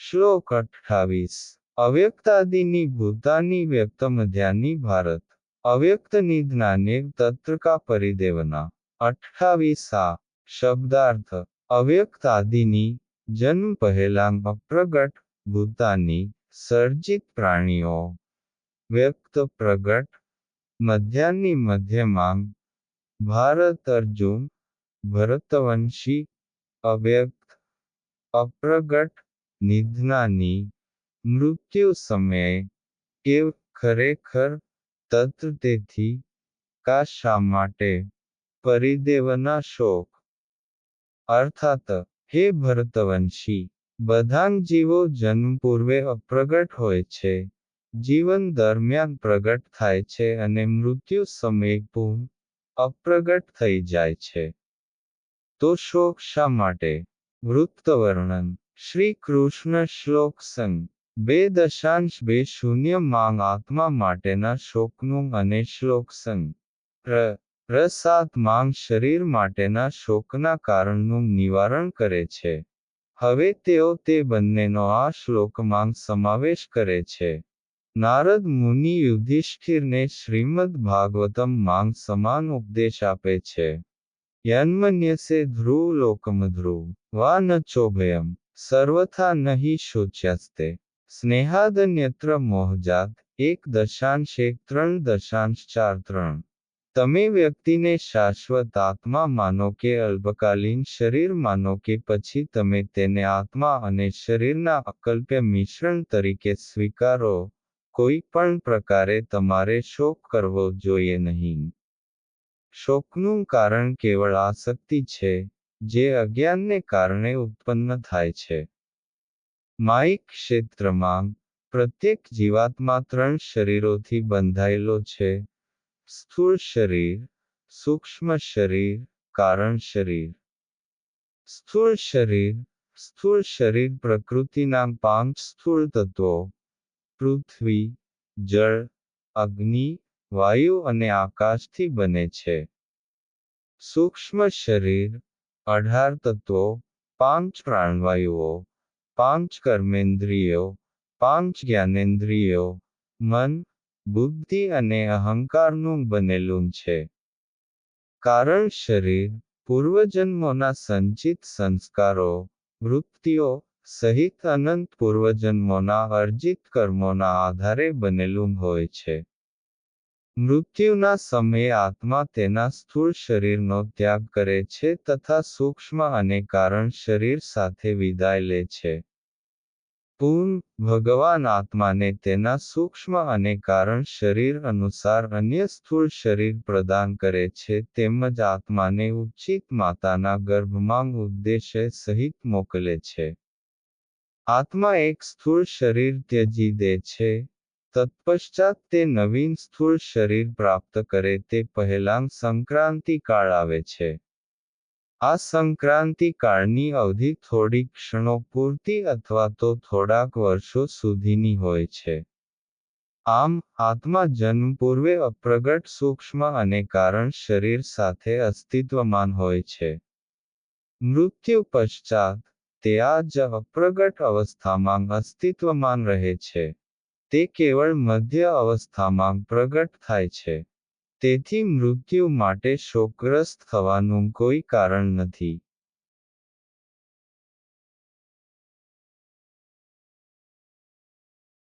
શ્લોક અઠ્ઠાવીસ અવ્યક્તાદિની ભૂતાની વ્યક્તમધ્યાની ભારત. અવ્યક્તની જ્ઞાને તત્રકા પરિદેવના. અઠ્ઠાવીસ આ શબ્દાર્થ. અવ્યક્તાદિની જન્મ પહેલા અપ્રગટ ભૂતાની સર્જિત પ્રાણીઓ. વ્યક્ત પ્રગટ મધ્યાની મધ્યમાંગ ભારત અર્જુન, ભરતવંશી, અવ્યક્ત, અપ્રગટ નિધનાની મૃત્યુ સમયે કેવ ખરેખર તત્ર તેથી કા માટે પરિદેવના શોક? અર્થાત, હે ભરતવંશી, બધાં જીવો જન્મ પૂર્વે અપ્રગટ હોય છે, જીવન દરમિયાન પ્રગટ થાય છે અને મૃત્યુ સમયે પૂર્ણ અપ્રગટ થઈ જાય છે. તો શોક શા માટે? વૃત્તવર્ણન. શ્રી કૃષ્ણ શ્લોક સંગ. બે દશાંશ બે શૂન્ય માંગ આત્મા માટેના શોકનું અને શ્લોક સંગ. રસાત માંગ શરીર માટેના શોકના કારણનું નિવારણ કરે છે. હવે તેઓ તે બંનેનો આ શ્લોકમાં સમાવેશ કરે છે. નારદ મુનિ યુધિષ્ઠિરને શ્રીમદ ભાગવતમ માંગ સમાન ઉપદેશ આપે છે. યન્મન્યસે ધ્રુવ લોકમધ્રુવ. વા ન ચોભયમ. સર્વથા નહીં શોચ્યાસ્તે સ્નેહાદન્યત્ર મોહજાત એક દશાંશ એક ત્રણ દશાંશ ચાર ત્રણ તમે વ્યક્તિને શાશ્વત આત્મા માનો કે અલ્પકાલીન શરીર માનો કે પછી તમે તેને આત્મા અને શરીરના અકલ્પ્ય મિશ્રણ તરીકે સ્વીકારો, કોઈ પણ પ્રકારે તમારે શોક કરવો જોઈએ નહીં. શોકનું કારણ કેવળ આસક્તિ છે જે અજ્ઞાનને કારણે ઉત્પન્ન થાય છે. માયિક ક્ષેત્રમાં, પ્રત્યેક જીવાત્મા ત્રણ શરીરોથી બંધાયેલો છે. સ્થૂળ શરીર, સૂક્ષ્મ શરીર, કારણ શરીર. સ્થૂળ શરીર સ્થૂળ શરીર પ્રકૃતિના પાંચ સ્થૂળ તત્વો. પૃથ્વી, જળ, અગ્નિ, વાયુ અને આકાશથી બને છે. સૂક્ષ્મ શરીર અઢાર તત્વો, પાંચ પ્રાણવાયુઓ, પાંચ કર્મેન્દ્રિયો, પાંચ જ્ઞાનેન્દ્રિયો, મન, બુદ્ધિ અને અહંકારનું બનેલું છે. કારણ શરીર, પૂર્વજન્મોના સંચિત સંસ્કારો, વૃત્તિઓ સહિત અનંત પૂર્વજન્મોના અર્જિત કર્મોના આધારે બનેલું હોય છે. મૃત્યુના સમયે આત્મા તેના સ્થૂળ શરીરનો ત્યાગ કરે છે તથા સૂક્ષ્મ અને કારણ શરીર સાથે વિદાય લે છે. પૂર્ણ ભગવાન આત્માને તેના સૂક્ષ્મ અને કારણ શરીર અનુસાર અન્ય સ્થૂળ શરીર પ્રદાન કરે છે તેમજ આત્માને ઉચિત માતાના ગર્ભમાં ઉદ્દેશ્ય સહિત મોકલે છે. આત્મા એક સ્થૂળ શરીર ત્યજી દે છે તત્પશ્ચાત તે નવીન સ્થૂળ શરીર પ્રાપ્ત કરે તે પહેલાં સંક્રાંતિ કાળ આવે છે. આ સંક્રાંતિ કાળની અવધિ થોડી ક્ષણો પૂરતી અથવા તો થોડાક વર્ષો સુધીની હોય છે. આમ, આત્મા જન્મ પૂર્વે અપ્રગટ સૂક્ષ્મ અને કારણ શરીર સાથે અસ્તિત્વમાન હોય છે. મૃત્યુ પશ્ચાત, તે આ જ અપ્રગટ અવસ્થામાં અસ્તિત્વમાન રહે છે. તે કેવળ મધ્ય અવસ્થામાં પ્રગટ થાય છે. તેથી મૃત્યુ માટે શોકગ્રસ્ત થવાનું કોઈ કારણ નથી.